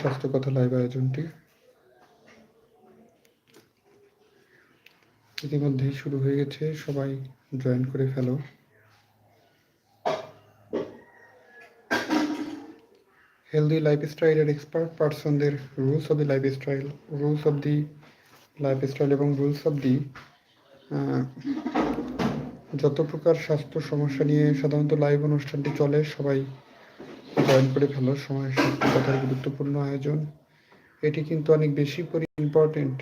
স্বাস্থ্য কথা লাইভ আয়োজনটি ইতিমধ্যেই শুরু হয়ে গেছে। সবাই জয়েন করে ফেলো। হেলদি লাইফস্টাইলের expert পার্সনদের rules of the lifestyle rules of the lifestyle এবং রুলস অফ দি যত প্রকার স্বাস্থ্য সমস্যা নিয়ে সাধারণত লাইভ অনুষ্ঠানটি চলে, সবাই জয়েন করে ফেলো সময় স্বাস্থ্য কথার গুরুত্বপূর্ণ আয়োজন। এটি কিন্তু অনেক বেশি পরি ইম্পর্টেন্ট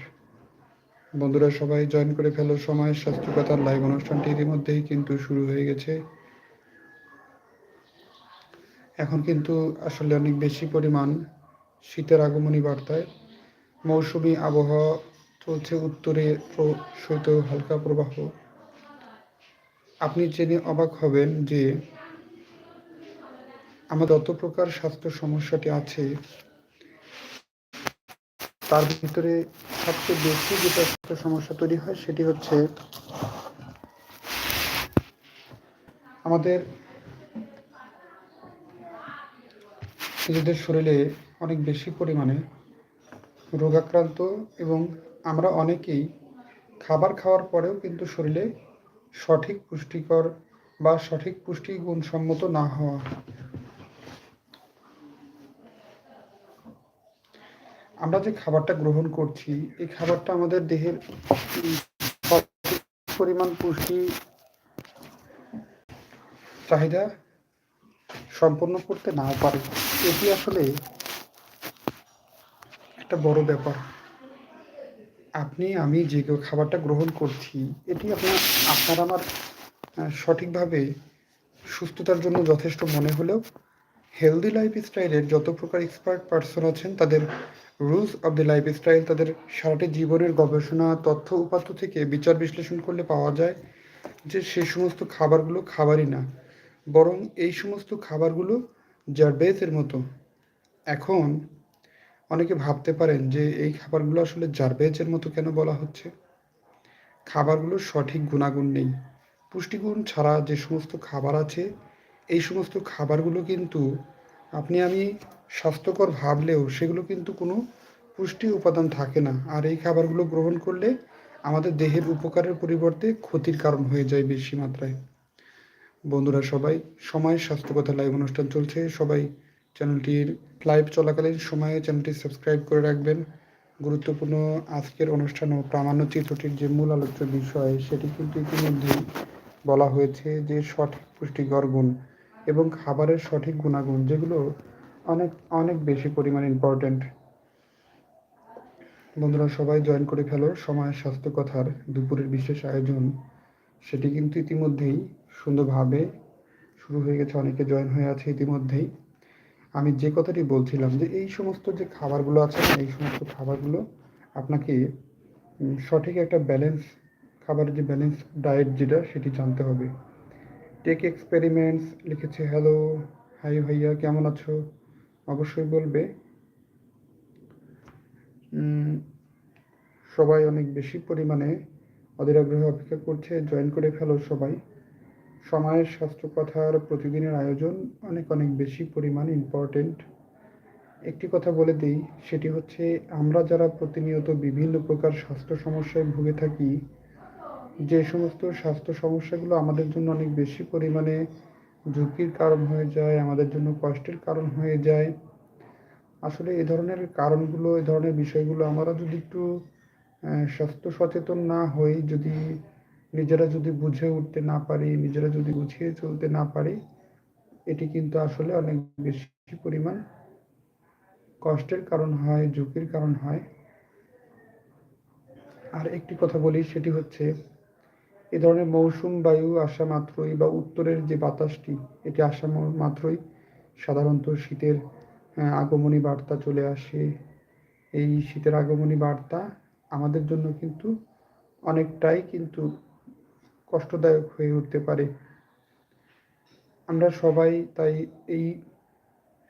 বন্ধুরা, সবাই জয়েন করে ফেলো সময় স্বাস্থ্য কথার লাইভ অনুষ্ঠানটি ইতিমধ্যেই কিন্তু শুরু হয়ে গেছে। এখন কিন্তু আসলে অনেক বেশি পরিমাণ শীতের আগমনী বার্তায়। মৌসুমি আবহাওয়া চলছে উত্তরে শৈত হালকা প্রবাহ। আপনি জেনে অবাক হবেন যে আমাদের যত প্রকার স্বাস্থ্য সমস্যাটি আছে, তার ভিতরে সবচেয়ে বেশি যেটা স্বাস্থ্য সমস্যা তৈরি হয় সেটি হচ্ছে আমাদের নিজেদের শরীরে অনেক বেশি পরিমাণে রোগাক্রান্ত এবং আমরা অনেকেই খাবার খাওয়ার পরেও কিন্তু শরীরে সঠিক পুষ্টিকর বা সঠিক পুষ্টি গুণসম্মত না হওয়া আমরা যে খাবারটা গ্রহণ করছি, এই খাবারটা আমাদের দেহের পরিমাণ, পুষ্টি, চাহিদা সম্পন্ন করতে না পারে, এটি আসলে একটা বড় ব্যাপার। আপনি, আমি যে খাবারটা গ্রহণ করছি, এটি আপনার আপনার আমার সঠিকভাবে সুস্থতার জন্য যথেষ্ট মনে হলেও হেলদি লাইফ স্টাইলের যত প্রকার এক্সপার্ট পার্সন আছেন, তাদের rules of the life style তাদের সারাটি জীবনের গবেষণা, তথ্য, উপাত্ত থেকে বিচার বিশ্লেষণ করলে পাওয়া যায় যে সে সমস্ত খাবারগুলো খাবারই না, বরং এই সমস্ত খাবারগুলো জারবেজের মতো। এখন অনেকে ভাবতে পারেন যে এই খাবারগুলো আসলে জারবেজের মতো কেন বলা হচ্ছে? খাবারগুলোর সঠিক গুণাগুণ নেই। পুষ্টিগুণ ছাড়া যে সমস্ত খাবার আছে, এই সমস্ত খাবারগুলো কিন্তু আপনি আমি স্বাস্থ্যকর ভাবলেও সেগুলো কিন্তু কোনো পুষ্টি উপাদান থাকে না। আর এই খাবারগুলো গ্রহণ করলে আমাদের দেহের উপকারের পরিবর্তে ক্ষতির কারণ হয়ে যায় বেশি মাত্রায়। বন্ধুরা সবাই, সময় স্বাস্থ্যকথা লাইভ অনুষ্ঠান চলছে। সবাই চ্যানেলটির লাইভ চলাকালীন সময়ে চ্যানেলটি সাবস্ক্রাইব করে রাখবেন। গুরুত্বপূর্ণ আজকের অনুষ্ঠান ও প্রামাণ্য চিত্রটির যে মূল আলোচ্য বিষয়, সেটি কিন্তু ইতিমধ্যেই বলা হয়েছে যে সঠিক পুষ্টিকর গুণ এবং খাবারের সঠিক গুণাগুণ, যেগুলো অনেক অনেক বেশি পরিমাণ ইম্পর্ট্যান্ট বন্ধুরা, সবাই জয়েন করে ফেলো। সময় স্বাস্থ্য কথার দুপুরের বিশেষ আয়োজন, সেটি কিন্তু ইতিমধ্যেই সুন্দরভাবে শুরু হয়ে গেছে। অনেকে জয়েন হয়ে আছে ইতিমধ্যেই। আমি যে কথাটি বলছিলাম যে, এই সমস্ত যে খাবারগুলো আছে, এই সমস্ত খাবারগুলো আপনাকে সঠিক একটা ব্যালেন্স খাবারের যে ব্যালেন্স ডায়েট যেটা, সেটি জানতে হবে। টেক এক্সপেরিমেন্টস লিখেছে হ্যালো হাই ভাইয়া, কেমন আছো? অবশ্যই বলবে। সবাই অনেক বেশি পরিমাণে অধীর আগ্রহে অপেক্ষা করছে জয়েন করে ফেলো সবাই। সময়ের স্বাস্থ্য কথার প্রতিদিনের আয়োজন অনেক অনেক বেশি পরিমাণ ইম্পর্টেন্ট একটি কথা বলে দিই, সেটি হচ্ছে আমরা যারা প্রতিনিয়ত বিভিন্ন প্রকার স্বাস্থ্য সমস্যায় ভুগে থাকি, যে সমস্ত স্বাস্থ্য সমস্যাগুলো আমাদের জন্য অনেক বেশি পরিমাণে ঝুঁকির কারণ হয়ে যায়, আমাদের জন্য কষ্টের কারণ হয়ে যায়। আসলে এ ধরনের কারণগুলো এ ধরনের বিষয়গুলো আমরা যদি একটু স্বাস্থ্য সচেতন না হই, যদি নিজেরা যদি বুঝে উঠতে না পারি, নিজেরা যদি গুছিয়ে চলতে না পারি, এটি কিন্তু আসলে অনেক বেশি পরিমাণ কষ্টের কারণ হয়, ঝুঁকির কারণ হয়। আর একটি কথা বলি, সেটি হচ্ছে এ ধরনের মৌসুম, বায়ু, আসা মাত্রই বা উত্তরের যে বাতাসটি, এটি আসা মাত্রই সাধারণত শীতের আগমনী বার্তা চলে আসে। এই শীতের আগমনী বার্তা আমাদের জন্য কিন্তু অনেকটাই কিন্তু কষ্টদায়ক হয়ে উঠতে পারে। আমরা সবাই তাই এই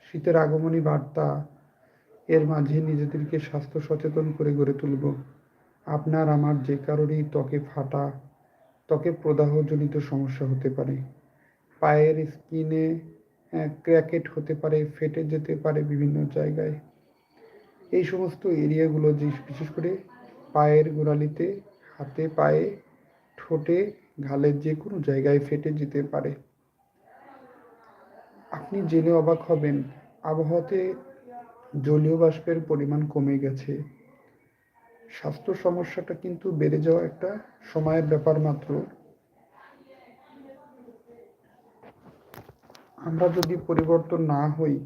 শীতের আগমনী বার্তা এর মাঝে নিজেদেরকে স্বাস্থ্য সচেতন করে গড়ে তুলব। আপনার, আমার যে কারোরই ত্বকে ফাটা ত্বকে প্রদাহজনিত সমস্যা হতে পারে। পায়ের স্কিনে ক্র্যাকেট হতে পারে, ফেটে যেতে পারে বিভিন্ন জায়গায়। এই সমস্ত এরিয়াগুলো যে, বিশেষ করে পায়ের গোড়ালিতে, হাতে, পায়ে, ঠোঁটে ঘালের যে কোনো জায়গায় ফেটে যেতে পারে। আপনি জেনে অবাক হবেন, আবহাওয়াতে জলীয় বাষ্পের পরিমাণ কমে গেছে। স্বাস্থ্য সমস্যাটা কিন্তু বেড়ে যাওয়া একটা সময়ের ব্যাপার মাত্র। আমরা যদি পরিবর্তন না হই,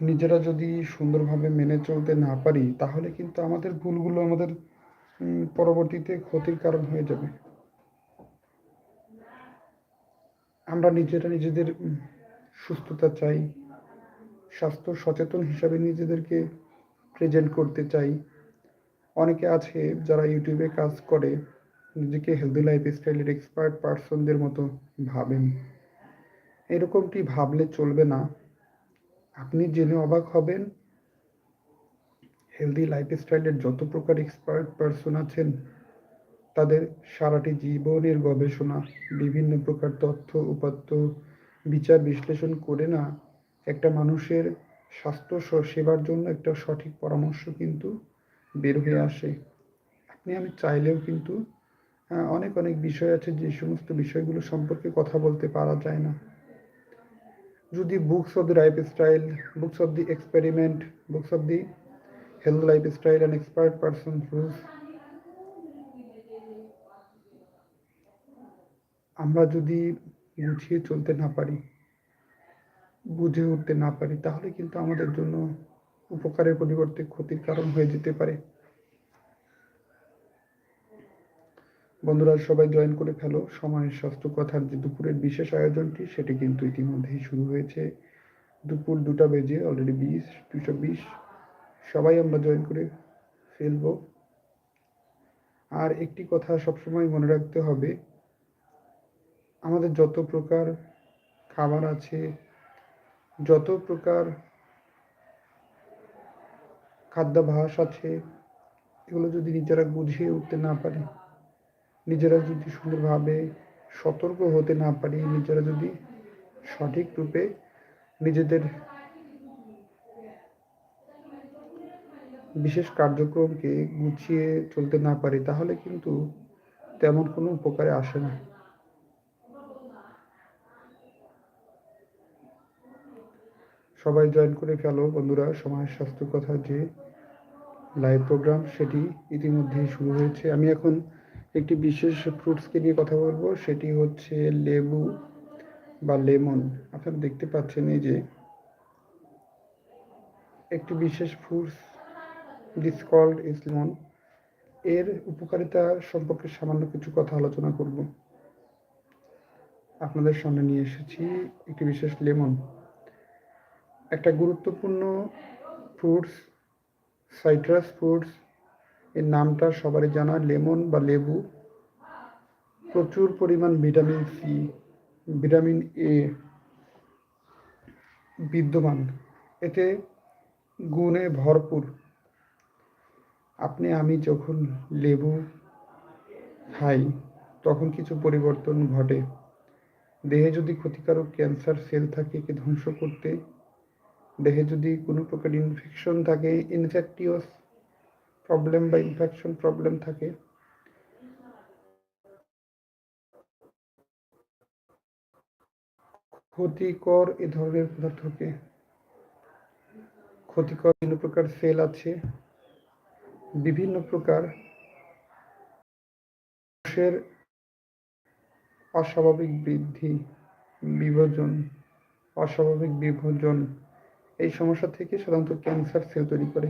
নিজেরা যদি সুন্দরভাবে মেনে চলতে না পারি, তাহলে কিন্তু আমাদের ভুলগুলো আমাদের পরবর্তীতে ক্ষতির কারণ হয়ে যাবে। আমরা নিজেরা নিজেদের সুস্থতা চাই, স্বাস্থ্য সচেতন হিসাবে নিজেদেরকে প্রেজেন্ট করতে চাই। অনেকে আছে যারা ইউটিউবে কাজ করে, নিজেকে হেলদি লাইফ স্টাইলের এক্সপার্ট পার্সনদের মতো ভাবেন। এরকমটি ভাবলে চলবে না। আপনি জেনে অবাক হবেন হেলদি লাইফ স্টাইলের যত প্রকার এক্সপার্ট পার্সন আছেন, তাদের সারাটি জীবনের গবেষণা, বিভিন্ন প্রকার তথ্য, উপাত্ত বিচার বিশ্লেষণ করে না একটা মানুষের স্বাস্থ্য সেবার জন্য একটা সঠিক পরামর্শ কিন্তু বের হয়ে আসে। আপনি আমি চাইলেও কিন্তু অনেক অনেক বিষয় আছে যে সমস্ত বিষয়গুলো সম্পর্কে কথা বলতে পারা যায় না। যদি books of the lifestyle books of the experiment books of the health lifestyle and expert person rules আমরা যদি গুছিয়ে চলতে না পারি বুঝে উঠতে না পারি, তাহলে কিন্তু আমাদের জন্য উপকারের পরিবর্তে ক্ষতির কারণ হয়ে যেতে পারে। বন্ধুরা, সবাই জয়েন করে ফেলো। সময়ের স্বাস্থ্য কথার যে দুপুরের বিশেষ আয়োজনটি, সেটি কিন্তু ইতিমধ্যেই শুরু হয়েছে। দুপুর দুটা বেজে অলরেডি বিশ, দুশো বিশ। সবাই আমরা জয়েন করে ফেলব। আর একটি কথা সবসময় মনে রাখতে হবে, আমাদের যত প্রকার খাবার আছে যত প্রকার খাদ্যাভাস আছে, এগুলো যদি নিজেরা বুঝিয়ে উঠতে না পারি, নিজেরা যদি সুন্দরভাবে সতর্ক হতে না পারি, নিজেরা যদি সঠিক রূপে নিজেদের বিশেষ কার্যক্রমকে গুছিয়ে চলতে না পারি, তাহলে কিন্তু তেমন কোনো উপকারে আসে না। সবাই জয়েন করে ফেলো বন্ধুরা সমাজ স্বাস্থ্য কথা যে লাইভ প্রোগ্রাম সেটি ইতিমধ্যেই শুরু হয়েছে। আমি এখন একটি বিশেষ ফ্রুটসকে নিয়ে কথা বলব, সেটি হচ্ছে লেবু বা লেমন। আপনারা দেখতে পাচ্ছেন এই যে একটি বিশেষ fruits this called is lemon এর উপকারিতা সম্পর্কে সামান্য কিছু কথা আলোচনা করব। আপনাদের সামনে নিয়ে এসেছি একটি বিশেষ লেমন। একটা গুরুত্বপূর্ণ ফ্রুটস সাইট্রাস ফ্রুটস এর নামটা সবারই জানা, লেমন বা লেবু। প্রচুর পরিমাণ ভিটামিন সি ভিটামিন এ বিদ্যমান। এতে গুণে ভরপুর। আপনি, আমি যখন লেবু খাই, তখন কিছু পরিবর্তন ঘটে। দেহে যদি ক্ষতিকারক ক্যান্সার সেল থাকে, একে ধ্বংস করতে দেহে যদি কোনো প্রকার ইনফেকশন থাকে ইনফেকটিয়াস প্রবলেম বা ইনফেকশন প্রবলেম থাকে, ক্ষতিকর এ ধরনের পদার্থকে ক্ষতিকর বিভিন্ন প্রকার সেল আছে, বিভিন্ন প্রকার কোষের অস্বাভাবিক বৃদ্ধি, বিভাজন, অস্বাভাবিক বিভাজন এই সমস্যা থেকে সাধারণত ক্যান্সার সেল তৈরি করে।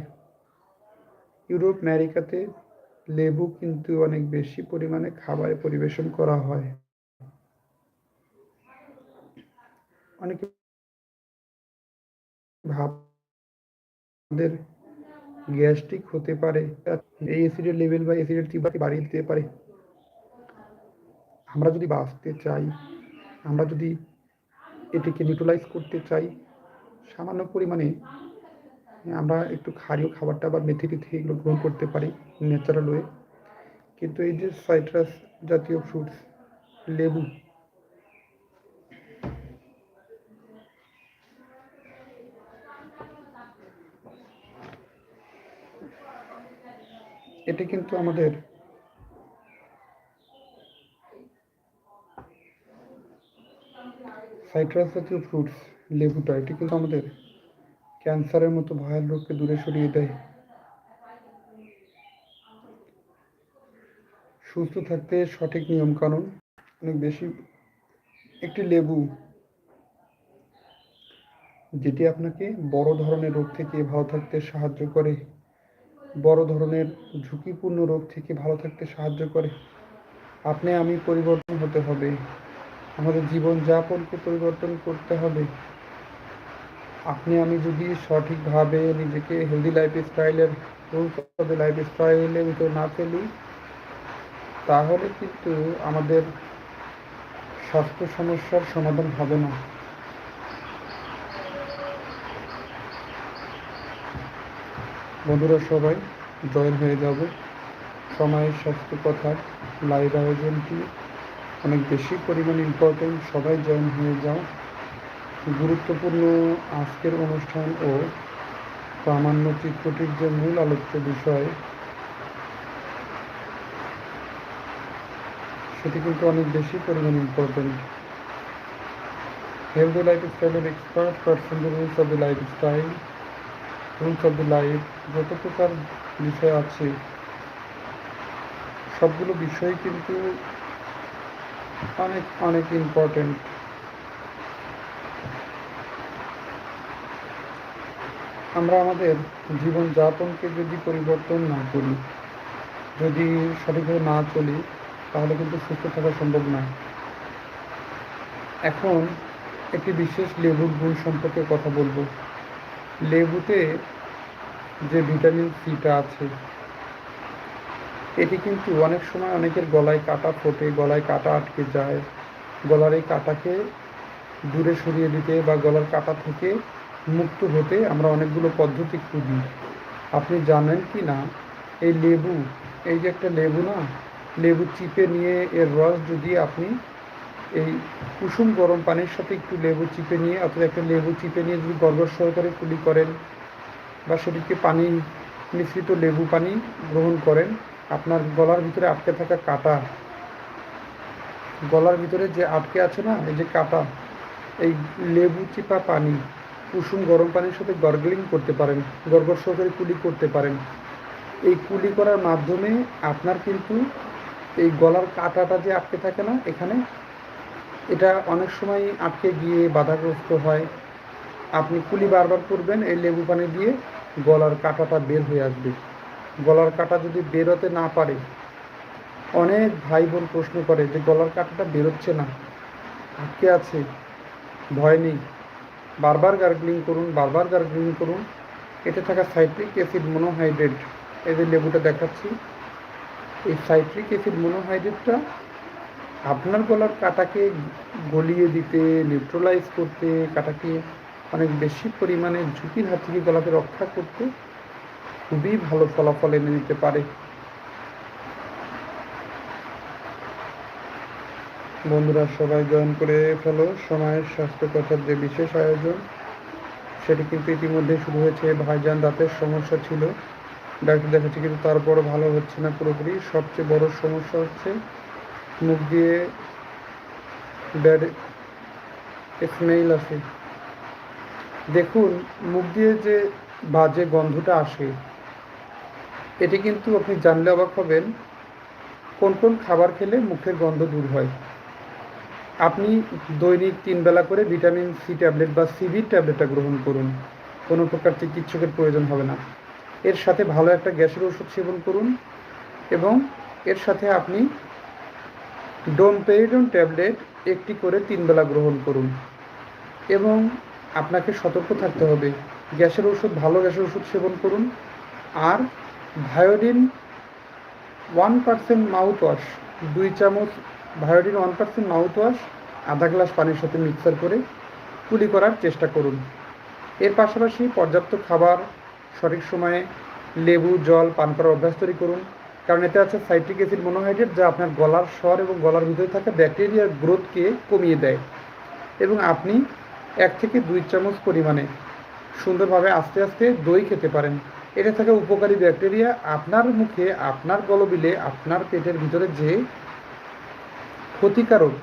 ইউরোপ, আমেরিকাতে লেবু কিন্তু অনেক বেশি পরিমাণে খাবারে পরিবেশন করা হয়। অনেকে ভাবদের গ্যাস্ট্রিক হতে পারে, এই অ্যাসিডের লেভেল বা অ্যাসিডের তীব্রতা বাড়িয়ে দিতে পারে। আমরা যদি বাঁচতে চাই, আমরা যদি এটিকে নিউট্রালাইজ করতে চাই সামান্য পরিমাণে হ্যাঁ, আমরা একটু ক্ষারীয় খাবারটা টাবার মেথি টেথি এগুলো গ্রহণ করতে পারি ন্যাচারাল ওয়ে কিন্তু এই যে সাইট্রাস জাতীয় ফ্রুটস লেবু, এটি কিন্তু আমাদের সাইট্রাস জাতীয় ফ্রুটস লেবুটা এটি কিন্তু আমাদের ক্যান্সারের মতো ভয়াল রোগকে দূরে সরিয়ে দেয়। সুস্থ থাকতে সঠিক নিয়ম কানুন। অনেক বেশি একটি লেবু যেটি আপনাকে বড় ধরনের রোগ থেকে ভালো থাকতে সাহায্য করে, বড় ধরনের ঝুঁকিপূর্ণ রোগ থেকে ভালো থাকতে সাহায্য করে। আপনি আমি পরিবর্তন হতে হবে। আমাদের জীবনযাপনকে পরিবর্তন করতে হবে। আপনি, আমি যদি সঠিকভাবে নিজেকে হেলদি লাইফ স্টাইলের অফ লাইফ স্টাইলের ভিতরে না ফেলি, তাহলে কিন্তু আমাদের স্বাস্থ্য সমস্যার সমাধান হবে না। বন্ধুরা সবাই, জয়েন হয়ে যাবে। সময়ের স্বাস্থ্য কথা লাইভ আয়োজনটি অনেক বেশি পরিমাণ ইম্পর্টেন্ট সবাই জয়েন হয়ে যাও। গুরুত্বপূর্ণ আজকের অনুষ্ঠান ও প্রামাণ্য চিত্রটির যে মূল আলোচ্য বিষয়, সেটি কিন্তু অনেক বেশি পরিমাণ ইম্পর্টেন্ট হেলদি লাইফ স্টাইলের expert person rules of the lifestyle rules of the life যত প্রকার বিষয় আছে, সবগুলো বিষয় কিন্তু অনেক অনেক ইম্পর্টেন্ট আমরা আমাদের জীবনযাপনকে যদি পরিবর্তন না করি, যদি সঠিকভাবে না চলি, তাহলে কিন্তু সুস্থ থাকা সম্ভব নয়। এখন একটি বিশেষ লেবুর গুণ সম্পর্কে কথা বলব। লেবুতে যে ভিটামিন সিটা আছে, এটি কিন্তু অনেক সময় অনেকের গলায় কাটা ফোটে, গলায় কাটা আটকে যায়। গলার এই কাটাকে দূরে সরিয়ে দিতে বা গলার কাটা থেকে মুক্ত হতে আমরা অনেকগুলো পদ্ধতি খুঁজি। আপনি জানেন কি না, এই লেবু, এই যে একটা লেবু না, লেবু চিপে নিয়ে এর রস যদি আপনি এই কুসুম গরম পানির সাথে একটু লেবু চিপে নিয়ে, অথবা একটা লেবু চিপে নিয়ে যদি গর্গর সহকারে কুলি করেন, বা সেটিকে পানি, মিশ্রিত লেবু পানি গ্রহণ করেন, আপনার গলার ভিতরে আটকে থাকা কাটা, গলার ভিতরে যে আটকে আছে না, এই যে কাটা, এই লেবু চিপা পানি কুসুম গরম পানির সাথে গর্গলিং করতে পারেন গর্গর সহকারে কুলি করতে পারেন। এই কুলি করার মাধ্যমে আপনার কিন্তু এই গলার কাটাটা যে আটকে থাকে না এখানে, এটা অনেক সময় আটকে গিয়ে বাধাগ্রস্ত হয়। আপনি কুলি বারবার করবেন, এই লেবু পানি দিয়ে গলার কাটাটা বের হয়ে আসবে। গলার কাটা যদি বেরোতে না পারে, অনেক ভাই বোন প্রশ্ন করে যে গলার কাটাটা বেরোচ্ছে না, আটকে আছে, ভয় নেই। বারবার গার্গলিং করুন, বারবার গার্গলিং করুন। এতে থাকা সাইট্রিক অ্যাসিড মনোহাইড্রেট এই যে লেবুটা দেখাচ্ছি, এই সাইট্রিক অ্যাসিড মনোহাইড্রেটটা আপনার গলার কাটাকে গলিয়ে দিতে নিউট্রালাইজ করতে, কাটাকে অনেক বেশি পরিমাণে ঝুঁকির হাত থেকে গলাকে রক্ষা করতে খুবই ভালো ফলাফল এনে দিতে পারে। বন্ধুরা, সবাই জয়েন করে ফেলো। সময়ের স্বাস্থ্য যে বিশেষ আয়োজন, সেটি কিন্তু ইতিমধ্যে শুরু হয়েছে। ভাইজান দাঁতের সমস্যা ছিল। ডাক্তার দেখাচ্ছি কিন্তু তারপরও ভালো হচ্ছে না পুরোপুরি। সবচেয়ে বড় সমস্যা হচ্ছে মুখ দিয়ে ব্যাড স্মেইল আসে। দেখুন, মুখ দিয়ে যে বাজে গন্ধটা আসে, এটি কিন্তু আপনি জানলে অবাক হবেন, কোন কোন খাবার খেলে মুখের গন্ধ দূর হয়। আপনি দৈনিক তিন বেলা করে ভিটামিন সি ট্যাবলেট বা সিবির ট্যাবলেটটা গ্রহণ করুন। কোনো প্রকার চিকিৎসকের প্রয়োজন হবে না। এর সাথে ভালো একটা গ্যাসের ওষুধ সেবন করুন এবং এর সাথে আপনি ডোমপেরিডন ট্যাবলেট একটি করে তিন বেলা গ্রহণ করুন এবং আপনাকে সতর্ক থাকতে হবে। গ্যাসের ওষুধ, ভালো গ্যাসের ওষুধ সেবন করুন আর Viodin one percent mouthwash দুই চামচ Viodin one percent mouthwash আধা গ্লাস পানির সাথে মিক্সার করে কুলি করার চেষ্টা করুন। এর পাশাপাশি পর্যাপ্ত খাবার, সঠিক সময়ে লেবু, জল, পান করার অভ্যাস তৈরি করুন। কারণ এতে আছে সাইট্রিক অ্যাসিড মনোহাইড্রেট যা আপনার গলার স্বর এবং গলার ভিতরে থাকা ব্যাকটেরিয়ার গ্রোথকে কমিয়ে দেয়। এবং আপনি এক থেকে দুই চামচ পরিমাণে সুন্দরভাবে আস্তে আস্তে দই খেতে পারেন। এটা থাকা উপকারী ব্যাকটেরিয়া আপনার মুখে, আপনার গলবিলে, আপনার পেটের ভিতরে যে ক্ষতিকারক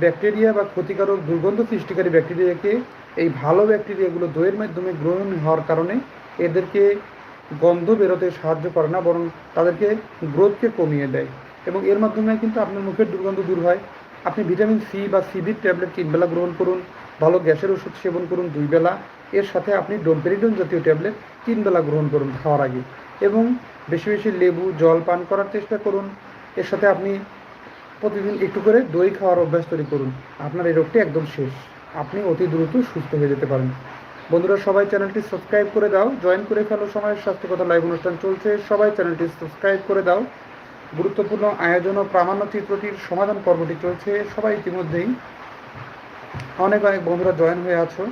ব্যাকটেরিয়া বা ক্ষতিকারক দুর্গন্ধ সৃষ্টিকারী ব্যাকটেরিয়াকে এই ভালো ব্যাকটেরিয়াগুলো দইয়ের মাধ্যমে গ্রহণ হওয়ার কারণে এদেরকে গন্ধ বেরোতে সাহায্য করে না, বরং তাদেরকে গ্রোথকে কমিয়ে দেয়। এবং এর মাধ্যমে কিন্তু আপনার মুখের দুর্গন্ধ দূর হয়। আপনি ভিটামিন সি বা সিবির ট্যাবলেট তিনবেলা গ্রহণ করুন, ভালো গ্যাসের ওষুধ সেবন করুন দুই বেলা। এর সাথে আপনি ডোমপেরিডন জাতীয় ট্যাবলেট তিন বেলা গ্রহণ করুন খাওয়ার আগে। এবং বেশি বেশি লেবু, জল পান করার চেষ্টা করুন। এর সাথে আপনি প্রতিদিন একটু করে দই খাওয়ার অভ্যাস তৈরি করুন। আপনার এই রোগটি একদম শেষ। আপনি অতি দ্রুত সুস্থ হয়ে যেতে পারেন। বন্ধুরা, সবাই চ্যানেলটি সাবস্ক্রাইব করে দাও। জয়েন করে ফেলো। সময়ের স্বাস্থ্যকতা লাইভ অনুষ্ঠান চলছে। সবাই চ্যানেলটি সাবস্ক্রাইব করে দাও। গুরুত্বপূর্ণ আয়োজন ও প্রামাণ্য চিত্রটির সমাধান পর্বটি চলছে। সবাই ইতিমধ্যেই অনেক অনেক বন্ধুরা জয়েন হয়ে আছো।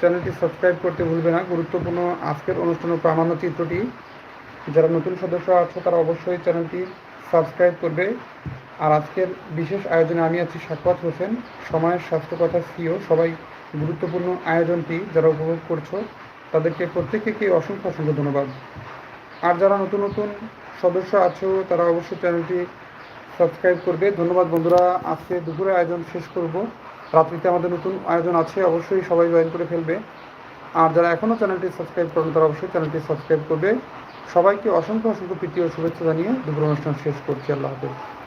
চ্যানেলটি সাবস্ক্রাইব করতে ভুলবে না। গুরুত্বপূর্ণ আজকের অনুষ্ঠান ও প্রামাণ্য চিত্রটি। যারা নতুন সদস্য আছো, তারা অবশ্যই চ্যানেলটি সাবস্ক্রাইব করবে। আর আজকের বিশেষ আয়োজনে আমি আছি সাক্ষাৎ হোসেন, সময়ের স্বাস্থ্য কথা সিও। সবাই গুরুত্বপূর্ণ আয়োজনটি যারা উপভোগ করছ, তাদেরকে প্রত্যেককে অসংখ্য অসংখ্য ধন্যবাদ। আর যারা নতুন নতুন সদস্য আছো, তারা অবশ্যই চ্যানেলটি সাবস্ক্রাইব করবে। ধন্যবাদ বন্ধুরা, আজকে দুপুরে আয়োজন শেষ করব। রাত্রিতে আমাদের নতুন আয়োজন আছে, অবশ্যই সবাই জয়েন করে ফেলবে। আর যারা এখনও চ্যানেলটি সাবস্ক্রাইব করেন, তারা অবশ্যই চ্যানেলটি সাবস্ক্রাইব করবে। সবাইকে অসংখ্য অসংখ্য প্রীতি ও শুভেচ্ছা জানিয়ে দুপুর অনুষ্ঠান শেষ করছি। আল্লাহ হাফেজ।